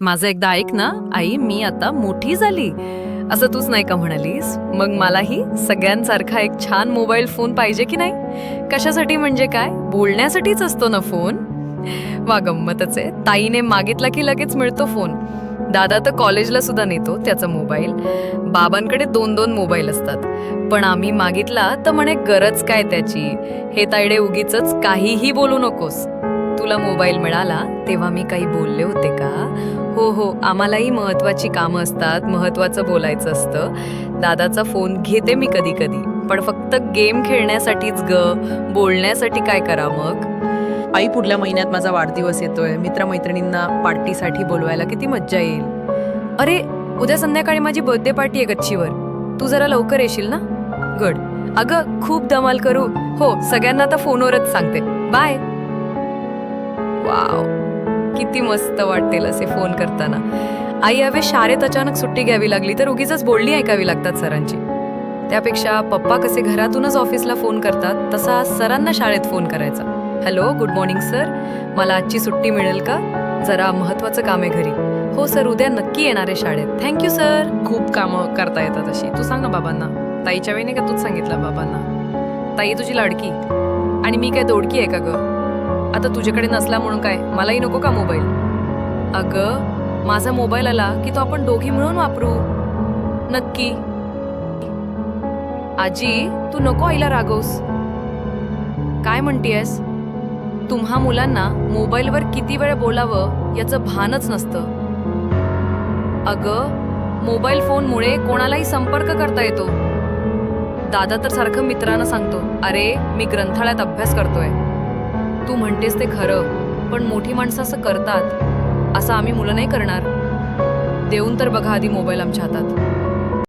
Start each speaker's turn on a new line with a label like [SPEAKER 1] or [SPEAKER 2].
[SPEAKER 1] माझं एकदा ऐक ना आई मी आता मोठी झाली. असं तूच नाही का म्हणालीस? मग मलाही सगळ्यांसारखा एक छान मोबाईल फोन पाहिजे की नाही? कशासाठी म्हणजे काय? बोलण्यासाठीच असतो ना फोन? वा गंमतच आहे. ताईने मागितला की लगेच मिळतो फोन. दादा तर कॉलेजला सुद्धा नेतो त्याचा मोबाईल. बाबांकडे दोन दोन मोबाईल असतात. पण आम्ही मागितला तर म्हणे गरज काय त्याची? हे तायडे उगीच काहीही बोलू नकोस. तुला मोबाईल मिळाला तेव्हा मी काही बोलले होते का? हो हो आम्हालाही महत्वाची कामं असतात महत्वाचं बोलायचं असतं. दादाचा फोन घेते मी कधी कधी पण फक्त गेम खेळण्यासाठीच ग. बोलण्यासाठी काय करा मग?
[SPEAKER 2] आई पुढल्या महिन्यात माझा वाढदिवस येतोय. मित्रमैत्रिणींना पार्टीसाठी बोलवायला किती मज्जा येईल.
[SPEAKER 1] अरे उद्या संध्याकाळी माझी बर्थडे पार्टी आहे गच्चीवर. तू जरा लवकर येशील ना? गड. अगं खूप धमाल करू. हो सगळ्यांना आता फोनवरच सांगते. बाय. वाव. किती मस्त वाटतील असे फोन करताना. आई हवे शाळेत अचानक सुट्टी घ्यावी लागली तर उगीच बोलणी ऐकावी लागतात सरांची. त्यापेक्षा पप्पा कसे घरातूनच ऑफिसला फोन करतात तसा सरांना शाळेत फोन करायचा. Hello good morning sir. मला आजची सुट्टी मिळेल का? जरा महत्वाचं काम आहे घरी. हो सर उद्या नक्की येणार आहे शाळेत. थँक्यू सर
[SPEAKER 2] खूप कामं करता येतात अशी. तू सांग ना बाबांना. ताईच्या वेळी नाही का तूच सांगितलं बाबांना. ताई तुझी लाडकी.
[SPEAKER 1] आणि मी काय दोडकी आहे का गं? आता तुझ्याकडे नसला म्हणून काय? मलाही नको का मोबाईल? अगं माझा मोबाईल आला की तो आपण दोघी मिळून वापरू. नक्की. आजी तू नको आईला रागवस. काय म्हणतीयस? तुम्हा मुलांना मोबाईलवर किती वेळ बोलावं याचं भानच नसतं. अगं मोबाईल फोनमुळे कोणालाही संपर्क करता येतो. दादा तर सारखं मित्रांना सांगतो अरे मी ग्रंथालयात अभ्यास करतोय. तू म्हणतेस ते खरं पण मोठी माणसं असं करतात असं आम्ही मुलं नाही करणार. देऊन तर बघा आधी मोबाईल आमच्या हातात.